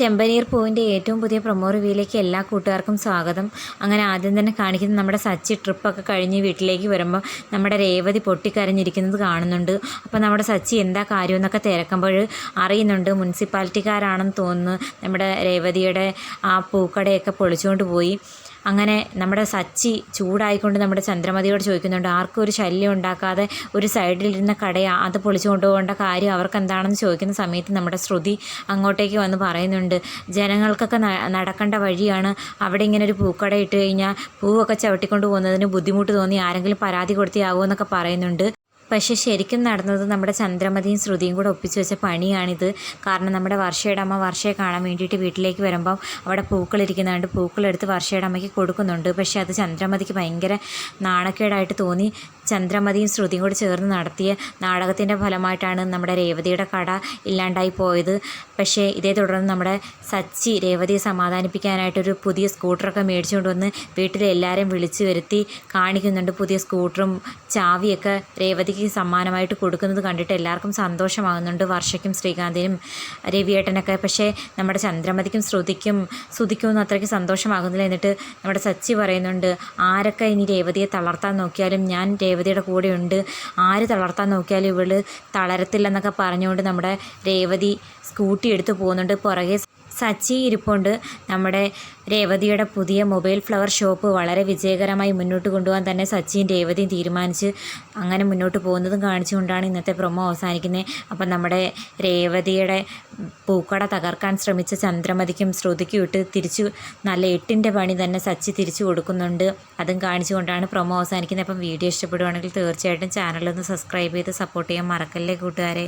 ചെമ്പനീർ പൂവിന്റെ ഏറ്റവും പുതിയ പ്രൊമോ റിവ്യൂയിലേക്ക് എല്ലാ കൂട്ടുകാർക്കും സ്വാഗതം. അങ്ങനെ ആദ്യം തന്നെ കാണിക്കുന്നത് നമ്മുടെ സച്ചി ട്രിപ്പൊക്കെ കഴിഞ്ഞ് വീട്ടിലേക്ക് വരുമ്പോൾ നമ്മുടെ രേവതി പൊട്ടിക്കരഞ്ഞിരിക്കുന്നത് കാണുന്നുണ്ട്. അപ്പോൾ നമ്മുടെ സച്ചി എന്താ കാര്യം എന്നൊക്കെ തിരക്കുമ്പോൾ അറിയുന്നുണ്ട്. മുനിസിപ്പാലിറ്റിക്കാരാണെന്ന് തോന്നുന്നു നമ്മുടെ രേവതിയുടെ ആ പൂക്കടയൊക്കെ പൊളിച്ചുകൊണ്ട് പോയി. അങ്ങനെ നമ്മുടെ സച്ചി ചൂടായിക്കൊണ്ട് നമ്മുടെ ചന്ദ്രമതിയോട് ചോദിക്കുന്നുണ്ട് ആർക്കും ഒരു ശല്യം ഉണ്ടാക്കാതെ ഒരു സൈഡിലിരുന്ന കടയാ അത് പൊളിച്ചു കൊണ്ടുപോകേണ്ട കാര്യം അവർക്ക് എന്താണെന്ന് ചോദിക്കുന്ന സമയത്ത് നമ്മുടെ ശ്രുതി അങ്ങോട്ടേക്ക് വന്ന് പറയുന്നുണ്ട് ജനങ്ങൾക്കൊക്കെ നടക്കേണ്ട വഴിയാണ് അവിടെ ഇങ്ങനെ ഒരു പൂക്കട ഇട്ട് കഴിഞ്ഞാൽ പൂവൊക്കെ ചവിട്ടിക്കൊണ്ട് പോകുന്നതിന് ബുദ്ധിമുട്ട് തോന്നി ആരെങ്കിലും പരാതി കൊടുത്തിയാകുമോ എന്നൊക്കെ പറയുന്നുണ്ട്. പക്ഷേ ശരിക്കും നടന്നത് നമ്മുടെ ചന്ദ്രമതിയും ശ്രുതിയും കൂടെ ഒപ്പിച്ച് വെച്ച പണിയാണിത്. കാരണം നമ്മുടെ വർഷയുടെ അമ്മ വർഷയെ കാണാൻ വേണ്ടിയിട്ട് വീട്ടിലേക്ക് വരുമ്പം അവിടെ പൂക്കൾ പൂക്കളിരിക്കുന്നുണ്ട് പൂക്കളെടുത്ത് വർഷയുടെ അമ്മയ്ക്ക് കൊടുക്കുന്നുണ്ട്. പക്ഷേ അത് ചന്ദ്രമതിക്ക് ഭയങ്കര നാണക്കേടായിട്ട് തോന്നി. ചന്ദ്രമതിയും ശ്രുതിയും കൂടി ചേർന്ന് നടത്തിയ നാടകത്തിന്റെ ഫലമായിട്ടാണ് നമ്മുടെ രേവതിയുടെ കട ഇല്ലാണ്ടായി പോയത്. പക്ഷേ ഇതേ തുടർന്ന് നമ്മുടെ സച്ചി രേവതിയെ സമാധാനിപ്പിക്കാനായിട്ടൊരു പുതിയ സ്കൂട്ടറൊക്കെ മേടിച്ചുകൊണ്ട് വന്ന് വീട്ടിലെ എല്ലാവരെയും വിളിച്ചു വരുത്തി കാണിക്കുന്നുണ്ട്. പുതിയ സ്കൂട്ടറും ചാവിയൊക്കെ രേവതിക്ക് സമ്മാനമായിട്ട് കൊടുക്കുന്നത് കണ്ടിട്ട് എല്ലാവർക്കും സന്തോഷമാകുന്നുണ്ട്. വർഷയ്ക്കും ശ്രീകാന്തിനും രവിയേട്ടനൊക്കെ. പക്ഷേ നമ്മുടെ ചന്ദ്രമതിക്കും ശ്രുതിക്കും ശ്രുതിക്കും ഒന്നും അത്രയ്ക്ക് സന്തോഷമാകുന്നില്ല എന്നിട്ട് നമ്മുടെ സച്ചി പറയുന്നുണ്ട് ആരൊക്കെ ഇനി രേവതിയെ തളർത്താൻ നോക്കിയാലും ഞാൻ രേവതിയുടെ കൂടെയുണ്ട്. ആര് തളർത്താൻ നോക്കിയാലും ഇവൾ തളരത്തില്ലെന്നൊക്കെ പറഞ്ഞുകൊണ്ട് നമ്മുടെ രേവതി സ്കൂട്ടി എടുത്ത് പോകുന്നുണ്ട്. പുറകെ സച്ചി ഇരിപ്പുണ്ട്. നമ്മുടെ രേവതിയുടെ പുതിയ മൊബൈൽ ഫ്ലവർ ഷോപ്പ് വളരെ വിജയകരമായി മുന്നോട്ട് കൊണ്ടുപോകാൻ തന്നെ സച്ചിയും രേവതിയും തീരുമാനിച്ച് അങ്ങനെ മുന്നോട്ട് പോകുന്നതും കാണിച്ചുകൊണ്ടാണ് ഇന്നത്തെ പ്രൊമോ അവസാനിക്കുന്നത്. അപ്പം നമ്മുടെ രേവതിയുടെ പൂക്കട തകർക്കാൻ ശ്രമിച്ച ചന്ദ്രമതിക്കും ശ്രുതിക്കും ഇട്ട് തിരിച്ചു നല്ല എട്ടിന്റെ പണി തന്നെ സച്ചി തിരിച്ചു കൊടുക്കുന്നുണ്ട്. അതും കാണിച്ചുകൊണ്ടാണ് പ്രൊമോ അവസാനിക്കുന്നത്. അപ്പം വീഡിയോ ഇഷ്ടപ്പെടുവാണെങ്കിൽ തീർച്ചയായിട്ടും ചാനലൊന്ന് സബ്സ്ക്രൈബ് ചെയ്ത് സപ്പോർട്ട് ചെയ്യാൻ മറക്കല്ലേ കൂട്ടുകാരെ.